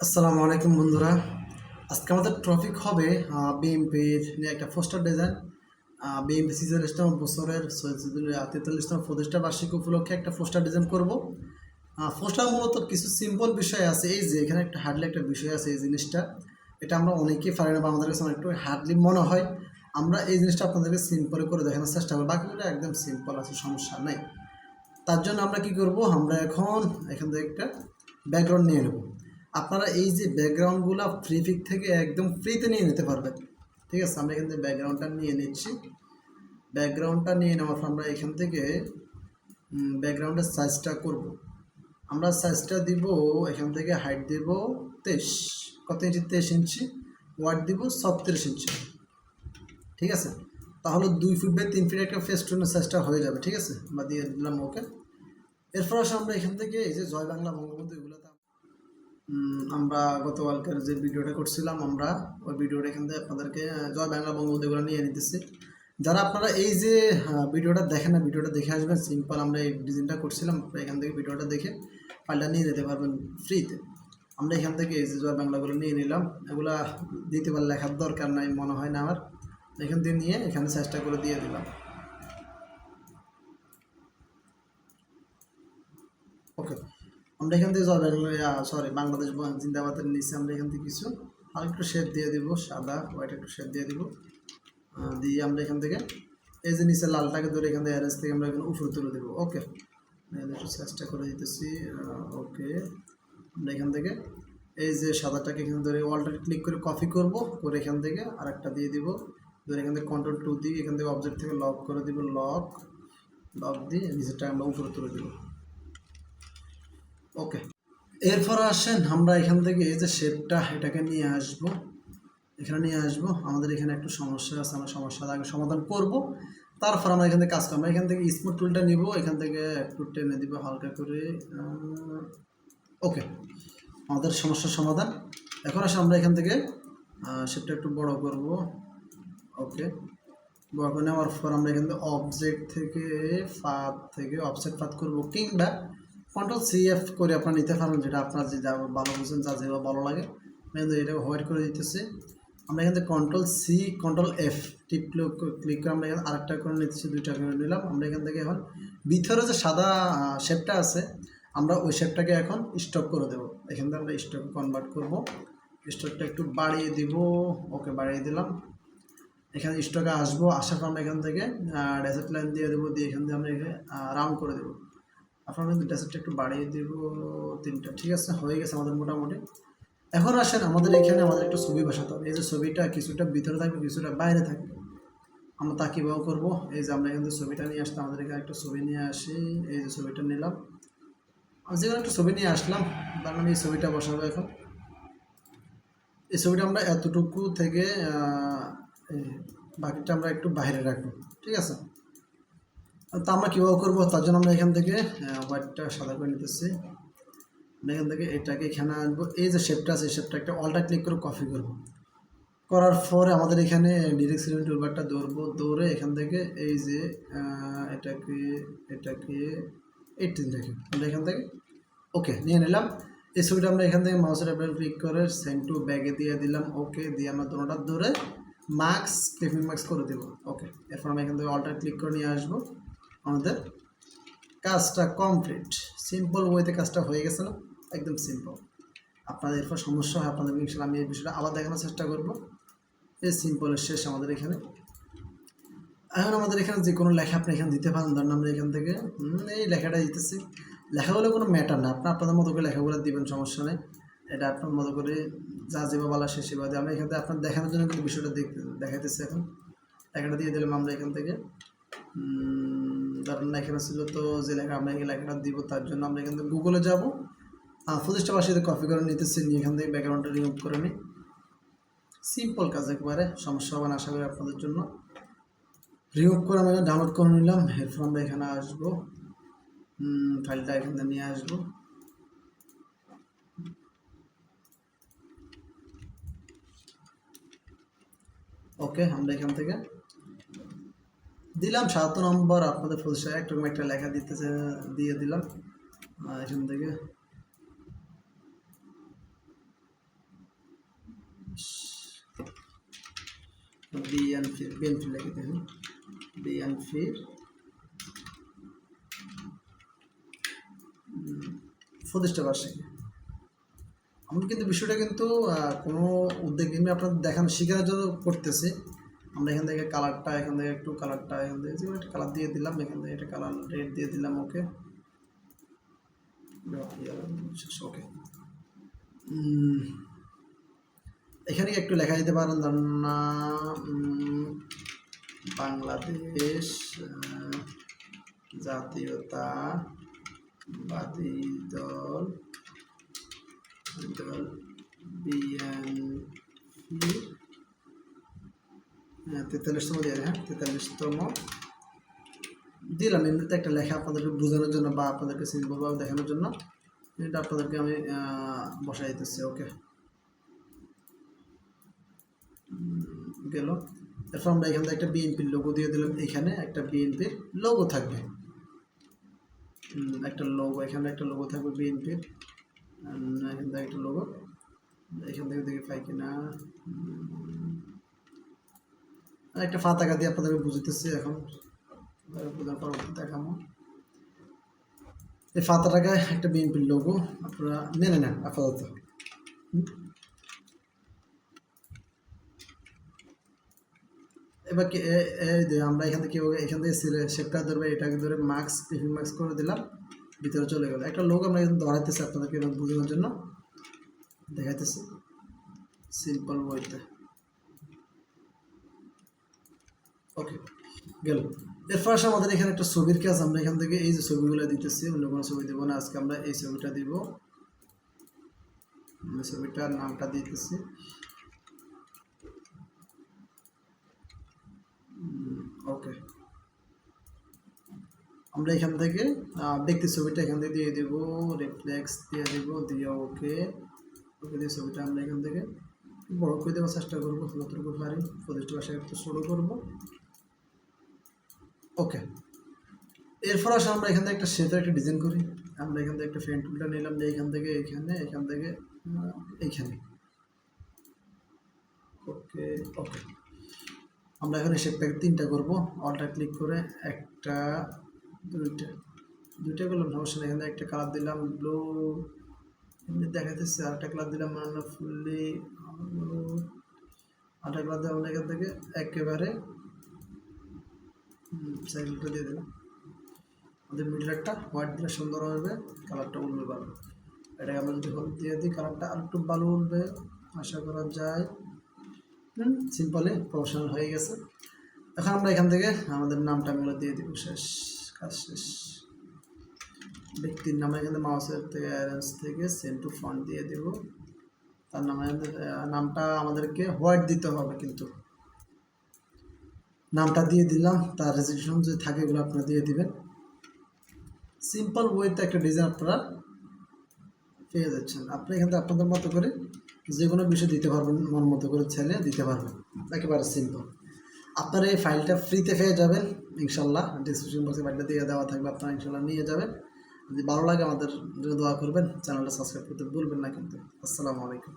আসসালামু আলাইকুম বন্ধুরা। আজকে আমাদের টপিক হবে বিএমপির নিয়ে একটা পোস্টার ডিজাইন বিএমপি সিজনলিস্টম বছরের তেতাল্লিশতম প্রতিষ্ঠা বার্ষিক উপলক্ষে একটা পোস্টার ডিজাইন করব। পোস্টার মূলত কিছু সিম্পল বিষয় আছে। এই যে, এখানে একটা হার্ডলি একটা বিষয় আছে এই জিনিসটা। এটা আমরা অনেকেই পারি না বা আমাদের কাছে একটু হার্ডলি মনে হয়। আমরা এই জিনিসটা আপনাদেরকে সিম্পল করে দেখানোর চেষ্টা করব। বাকিটা একদম সিম্পল আছে, সমস্যা নেই। তার জন্য আমরা কি করব? আমরা এখন এখান থেকে একটা ব্যাকগ্রাউন্ড নিয়ে নেব। আপনারা এই যে ব্যাকগ্রাউন্ডগুলো ফ্রি পিক থেকে একদম ফ্রিতে নিয়ে নিতে পারবেন। ঠিক আছে? আমরা এখান থেকে ব্যাকগ্রাউন্ডটা নিয়ে নিচ্ছি। ব্যাকগ্রাউন্ডটা নিয়ে নেওয়ার পর আমরা এখান থেকে ব্যাকগ্রাউন্ডের সাইজটা করব। আমরা সাইজটা দিব, এখান থেকে হাইট দেব তেইশ। কত ইঞ্চি? তেইশ ইঞ্চি। ওয়াট দিব ছত্রিশ ইঞ্চি। ঠিক আছে? তাহলে দুই ফুট বাই তিন ফিট একটা ফেস্টুনের সাইজটা হয়ে যাবে। ঠিক আছে? আমরা দিয়ে দিলাম ওকে এরপর আসে আমরা এখান থেকে এই যে জয় বাংলা বঙ্গবন্ধু এগুলো আমরা গতকালকের যে ভিডিওটা করছিলাম, আমরা ওই ভিডিওটা এখান থেকে আপনাদেরকে জয় বাংলা বঙ্গবন্ধু এগুলো নিয়ে নিতেছি। যারা আপনারা এই যে ভিডিওটা দেখেন না, ভিডিওটা দেখে আসবেন। সিম্পল আমরা এই ডিজাইনটা করছিলাম, আপনারা এখান থেকে ভিডিওটা দেখে ফাইলটা নিয়ে যেতে পারবেন ফ্রিতে। আমরা এখান থেকে এই যে জয় বাংলাগুলো নিয়ে নিলাম। এগুলা দিতে পারলে লেখার দরকার নাই, মনে হয় না আমার। এখান থেকে নিয়ে এখানে চেষ্টা করে দিয়ে দিলাম ওকে আমরা এখান থেকে সরি বাংলাদেশ জিন্দাবাদের নিচে। আমরা এখান থেকে কিছু আর একটু শেড দিয়ে দিব, সাদা হোয়াইট একটু শেড দিয়ে দিব। দিয়ে আমরা এখান থেকে এই যে নিচে লালটাকে ধরে এখান থেকে অ্যারেঞ্জ থেকে আমরা এখানে উপরে তুলে দেবো ওকে একটু চেষ্টা করে দিতেছি ওকে আমরা এখান থেকে এই যে সাদাটাকে এখানে ধরে ওয়ালটাকে ক্লিক করে কপি করব, করে এখান থেকে আর একটা দিয়ে দিব। ধরে এখান থেকে কন্ট্রোল টু দিয়ে এখান থেকে অবজেক্ট থেকে লক করে দিব লক লক দিয়ে নিচেরটা আমরা উপরে তুলে দেবো। ওকে এরপর আসেন আমরা এখান থেকে এই যে শেপটা এটাকে নিয়ে আসব। এখানে নিয়ে আসব। আমাদের এখানে একটু সমস্যা আছে, আমরা সমস্যার আগে সমাধান করব। তারপর আমরা এখান থেকে কাজ করব। এখান থেকে স্মুথ টুলটা নিব। এখান থেকে একটু টেনে দিব হালকা করে। ওকে আমাদের সমস্যার সমাধান। এখন আসে আমরা এখান থেকে শেপটা একটু বড় করব। ওকে বড় করে নেওয়ার পর আমরা এখান থেকে অবজেক্ট থেকে ফাঁদ থেকে অবজেক্ট ফাঁদ করব কিংবা কন্ট্রোল সি এফ করে আপনারা নিতে পারেন, যেটা আপনার যে যা ভালো বুঝছেন যা যেভাবে ভালো লাগে। আমি কিন্তু এটা হোয়াইট করে দিতেছি। আমরা এখান থেকে কন্ট্রোল সি কন্ট্রোল এফ টিপ ক্লিক করে আমরা এখানে আরেকটা করে নিতেছি দুইটা করে নিলাম। আমরা এখান থেকে এখন ভিতরে যে সাদা শেপটা আছে, আমরা ওই শেপটাকে এখন স্টপ করে দেবো। এখান থেকে আমরা স্টক কনভার্ট করব। স্টকটা একটু বাড়িয়ে দিব। ওকে, বাড়িয়ে দিলাম। এখানে স্টকে আসব, আসার পর আমরা এখান থেকে ডেসার্ট লাইন দিয়ে দেবো, দিয়ে এখান থেকে আমরা রাউন্ড করে দেবো। আপনার কিন্তু ডেসার্টটা একটু বাড়িয়ে দেব, তিনটা, ঠিক আছে? হয়ে গেছে আমাদের মোটামুটি। এখন আসেন, আমাদের এখানে আমাদের একটা ছবি বসাতে হবে। এই যে ছবিটা কিছুটা ভিতরে থাকবে, কিছুটা বাইরে থাকবে। আমরা তা কীভাবে করব। এই যে আমরা কিন্তু ছবিটা নিয়ে আসলাম, আমাদের এখানে একটা ছবি নিয়ে আসি। এই যে ছবিটা নিলাম। আমি যেখানে একটা ছবি নিয়ে আসলাম, তার মানে এই ছবিটা বসাবো এখন। এই ছবিটা আমরা এতটুকু থেকে বাকিটা আমরা একটু বাইরে রাখব, ঠিক আছে? তা আমরা কীভাবে করব তার জন্য আমরা এখান থেকে হোয়াইটটা সাদা করে নিতেছি। এখান থেকে এটাকে এখানে আনব। এই যে শেপটা আছে শেপটা একটা অলটা ক্লিক করে কপি করব। করার পরে আমাদের এখানে ডিরেক্ট টুলবারটা দৌড়বো দৌড়ে এখান থেকে এই যে এটাকে এটাকে এই তিনটাকে আমরা এখান থেকে ওকে নিয়ে নিলাম। এই ছবিটা আমরা এখান থেকে মাউসের অ্যাপেল ক্লিক করে সেন্ড টু ব্যাগে দিয়ে দিলাম। ওকে দিয়ে আমরা দুটোটা ধরে মার্কস ক্লিপিং মার্কস করে দেবো। ওকে এরপর আমরা এখান থেকে অলটা ক্লিক করে নিয়ে আসব। আমাদের কাজটা কমপ্লিট সিম্পল ওয়েতে কাজটা হয়ে গেছে না? একদম সিম্পল আপনাদের এরপর সমস্যা হয় আপনাদের ইনশাল্লাহ আমি এই বিষয়টা আবার দেখানোর চেষ্টা করব। এই সিম্পলের শেষ আমাদের এখানে। এখন আমাদের এখানে যে কোনো লেখা আপনি এখানে দিতে পারেন, ধরেন আমরা এখান থেকে এই লেখাটা দিতেছি। লেখাগুলো কোনো ম্যাটার না, আপনি আপনাদের মতো করে লেখাগুলো দিবেন, সমস্যা নেই। এটা আপনার মতো করে যা যেভাবে বলা সে সেভাবে আমরা এখান থেকে আপনার দেখানোর জন্য কিন্তু বিষয়টা দেখতে দেখাইতেছি এখন। লেখাটা দিয়ে দিলাম আমরা এখান থেকে। ধরেন এখানে ছিল তো যে লেখা আমরা এই লেখাটা দিব, তার জন্য আমরা এখান থেকে গুগলে যাব। প্রতিষ্ঠা বাসীতে কপি করে নিতেছি, নিয়ে এখান থেকে ব্যাকগ্রাউন্ডটা রিমুভ করে নিই। সিম্পল কাজ একবারে, সমস্যা হবে না আশা করি আপনাদের জন্য। রিমুভ করে আমরা ডাউনলোড করে নিলাম, এরপর আমরা এখানে আসব। ফাইলটা এখান থেকে নিয়ে আসব। ওকে আমরা এখান থেকে দিলাম সাত নম্বর আপনাদের প্রতিষ্ঠা একটা একটা লেখা দিতেছে, দিয়ে দিলাম। এখান থেকে। প্রতিষ্ঠা বার্ষিকী। আমরা কিন্তু বিষয়টা কিন্তু কোনো উদ্যোগ এমনি আপনাদের দেখানো, শেখানোর জন্য করতেছি। আমরা এখান থেকে কালারটা এখান থেকে একটু কালারটা এখান থেকে একটা কালার দিয়ে দিলাম, এখান থেকে একটা কালার রেড দিয়ে দিলাম ওকে ওকে এখানে একটু লেখা দিতে পারেন ধরুন না বাংলাদেশ জাতীয়তাবাদী দল দল বিএনপি তেতাল্লিশতম দিয়ে হ্যাঁ তেতাল্লিশতম। দিলাম, এমনিতে একটা লেখা আপনাদেরকে বোঝানোর জন্য বা আপনাদেরকে সিম্পলভাবে দেখানোর জন্য। এটা আপনাদেরকে আমি বসাই দিতেছি ওকে গেল। এরপর আমরা এখান থেকে একটা বিএনপির লোগো দিয়ে দিলাম। এখানে একটা বিএনপির লোগো থাকবে। একটা লোগো এখানে একটা লোগো থাকবে বিএনপির এখান থেকে একটা লোগো এখান থেকে দেখে পাই কিনা। একটা ফাতাকা দিয়ে আপনাদেরকে বুঝতেছি এখন। বোঝার পরবর্তী দেখাবো। এই একটা বিএনপির লোগো আপনারা মেনে নেন, আপাতত। এবার আমরা এখান থেকে এখান থেকে শেপটা ধরবে এটাকে ধরে মার্কস টিফিন মার্কস করে দিলাম, ভিতরে চলে গেল। একটা লোক আমরা এখানে ধরাইতেছি আপনাদেরকে বোঝানোর জন্য। দেখাইতেছি। সিম্পল বইতে ওকে গেল। এরপর আসে আমাদের এখানে একটা ছবির কাজ। আমরা এখান থেকে এই যে ছবিগুলো দিতেছি, অন্য কোনো ছবি দেবো না। আজকে আমরা এই ছবিটা দিব। ছবিটার নামটা দিতেছি। ওকে আমরা এখান থেকে ব্যক্তি ছবিটা এখান থেকে দিয়ে দেবো। রিফ্লেক্স দিয়ে দেবো, দিয়ে ওকে ওকে দিয়ে ছবিটা আমরা এখান থেকে বড় করে দেওয়ার চেষ্টা করব। যতটুকু পারি, প্রতিষ্ঠা ভাষায় একটু ছোটো করব। ওকে এরপর আসে আমরা এখান থেকে একটা শেপের একটা ডিজাইন করি। আমরা এখান থেকে একটা ফ্রেন্ড টুলটা নিলাম যে এখান থেকে এখানে, এখান থেকে এইখানে ওকে ওকে আমরা এখানে শেপটাকে তিনটা করব। অলটা ক্লিক করে একটা, দুইটা দুইটা করলাম, সমস্যা নেই। এখানে একটা কালার দিলাম ব্লু এমনি দেখাতেছে আরেকটা কালার দিলাম মানে ফুললি আরেকটা কালার দিলাম এখান থেকে। একেবারে সাইকেলটা দিয়ে দিলাম আমাদের মিডল হোয়াইট দিলে সুন্দর হবে কালারটা উঠবে ভালো এটাকে আমরা যদি হলুদ দিয়ে দিই কালারটা আর একটু ভালো উঠবে, আশা করা যায়। সিম্পলি প্রফেশনাল হয়ে গেছে। এখন আমরা এখান থেকে আমাদের নামটা আমরা দিয়ে দিব, শেষ, কাজ শেষ। ব্যক্তির নামে এখানে মাউসের থেকে অ্যারেঞ্জ থেকে সেন্ড টু ফন্ট দিয়ে দেব। তার নামে নামটা আমাদেরকে হোয়াইট দিতে হবে কিন্তু। নামটা দিয়ে দিলাম, তার রেজিস্ট্রেশন যদি থাকে এগুলো আপনারা দিয়ে দিবেন। সিম্পল ওয়েতে একটা ডিজাইন আপনারা পেয়ে যাচ্ছেন। আপনি এখান থেকে আপনাদের মতো করে যে কোনো বিষয় দিতে পারবেন, মন মতো করে ছেলে দিতে পারবেন। একেবারে সিম্পল আপনারা এই ফাইলটা ফ্রিতে পেয়ে যাবেন, ইনশাল্লাহ। ডিসক্রিপশন বক্সে ফাইলটা দিয়ে দেওয়া থাকবে, আপনারা ইনশাল্লাহ নিয়ে যাবেন। যদি ভালো লাগে আমাদের জন্য দোয়া করবেন চ্যানেলটা সাবস্ক্রাইব করতে ভুলবেন না কিন্তু। আসসালামু আলাইকুম।